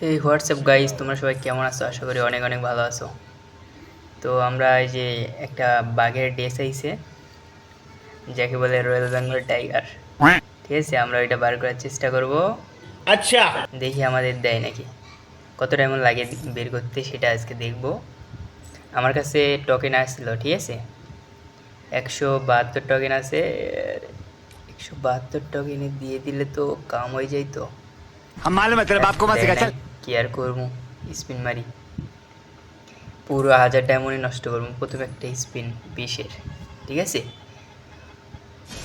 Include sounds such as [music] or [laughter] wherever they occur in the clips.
এই WhatsApp guys তোমরা সবাই কেমন আছো? আশা করি অনেক অনেক ভালো আছো। তো আমরা এই যে একটা বাঘের ড্রেস আইছে যাকে বলে রয়্যাল বেঙ্গল টাইগার ঠিক আছে আমরা ওইটা বার করার চেষ্টা করব। আচ্ছা। দেখি আমাদের দেয় নাকি। কত টাইম লাগে বের করতে সেটা আজকে দেখব। আমার কাছে টকেন আসছিল ঠিক আছে? একশো বাহাত্তর টকেন আছে। একশো বাহাত্তর টকেনে দিয়ে দিলে তো কাম হয়ে যাইতো। हम मालूम है तेरे बाप को मत सिखा चल কি আর করবো স্পিন মারি পুরো হাজার ডায়মন্ডই নষ্ট করবো প্রথমে একটা স্পিন বিশের ঠিক আছে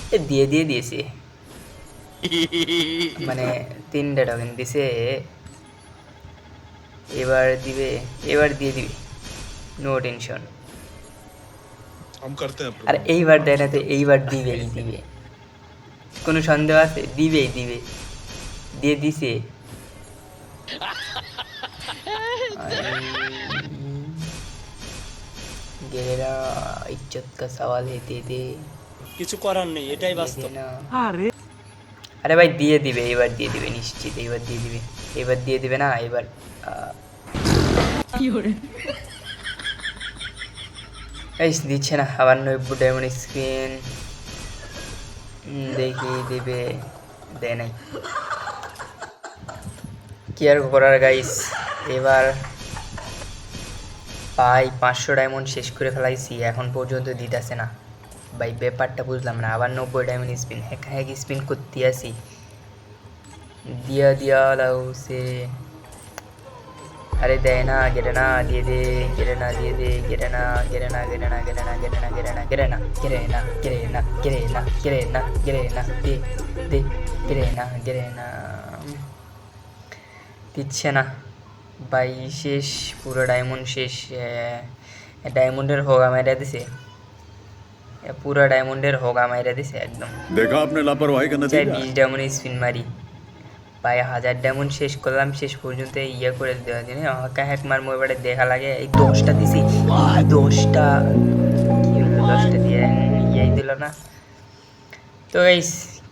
এ দিয়ে দিয়ে দিয়েছে মানে তিনটা টোকেন দিছে এবার দিবে এবার দিয়ে দিবে নো টেনশন हम करते हैं আর এইবার দেয় না তো এইবার দিবেই দিবে কোনো সন্দেহ আছে দিবেই দিবে দিয়ে দিছে। গেরা ইজ্জত কা সওয়াল হে দে। দে কিছু করার নেই এটাই বাস্তব। আরে। আরে ভাই দিয়ে দিবে এবার দিয়ে দিবে নিশ্চিত এবার দিয়ে দিবে। এবার দিয়ে দিবে না এবার কি হরে এই দিচ্ছে না আবার নব্বই ডায়মন্ড স্ক্রিন দেখিয়ে দিবে দেয় নাই। কি আর করার গাইস এবার পাই পাঁচশো ডায়মন্ড শেষ করে ফেলাইছি এখন পর্যন্ত দিতেছে না ভাই ব্যাপারটা বুঝলাম না আবার নব্বই diamond spin hack hack spin করতে আসি দিয়া দিয়া লাউ সে আরে দেয় না গেরে না দিয়ে দে গেরে না দিয়ে দে গেরে না গেরে না গেরে না গেরে না গেরে না গেরে না গেরে না গেরে না গেরে না গেরে না গেরে না গেরে না দে দে গেরে না গেরে না দিচ্ছে না। বাই শেষ পুরো ডায়মন্ড শেষ ডায়মন্ডের হোগা মেরে দিছে। পুরো ডায়মন্ডের হোগা মেরে দিছে একদম। দেখো আপনি লাপরওয়াহি কেন চাই বিশ ডায়মন্ড স্পিন মারি। ভাই হাজার ডায়মন্ড শেষ করলাম শেষ পর্যন্ত ইয়ে করে দেওয়া দিনে হকা হ্যাক মার মোবাইলে দেখা লাগে এই দশটা দিছি। দশটা কি হলো দশটা দিয়ে? ইয়াই দিল না। তো এই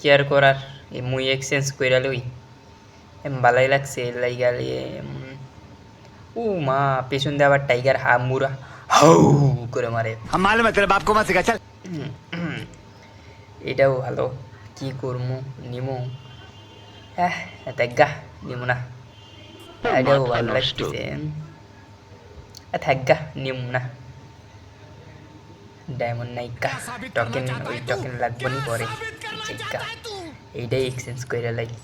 কেয়ার করার? এই মুই এক্সচেঞ্জ কইরা লই। এম ভালোই লাগছে লাইগা ও মা পেছন দিয়ে আবার টাইগার হা মুরা হাউ করে মারে। হ্যাঁ, মালুম তোর বাপ কমা শেখা চল। [clears throat] এটাও ভালো। কি করমু নিমু? হ্যাঁ গা নিমু না। হ্যাঁ, এটাও ভালো লাগছে ত্যাগা নিমু না। ডায়মন্ড নাইকা টকেন ওই টকেন লাগবনি পরে। এইটাই এক্সচেঞ্জ করে লাগি।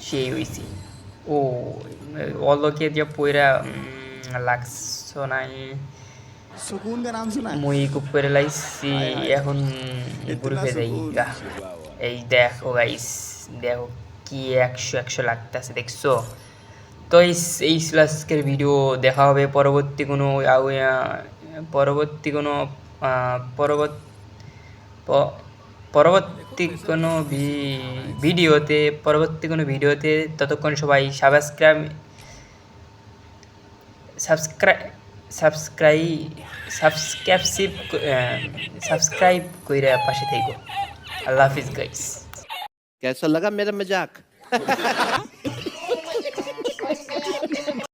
সেই হয়েছি ও অলোকে যে পয়রা লাগছ নাই। মুই খুব করে লাইছি এখন গ্রুপে যাই এই দেখো গাইস দেখো কি একশো একশো লাগতেছে দেখছ? তো এই ছিল আজকের ভিডিও দেখা হবে পরবর্তী কোনো পরবর্তী কোনো পরবর্তী পরবর্তী কোনো ভি- ভিডিওতে পরবর্তী কোনো ভিডিওতে ততক্ষণ সবাই subscribe subscribe subscribe subscribe subscribe কইরা পাশে থাকো আল্লাহ হাফিজ গাইস कैसा लगा मेरा मजाक [laughs]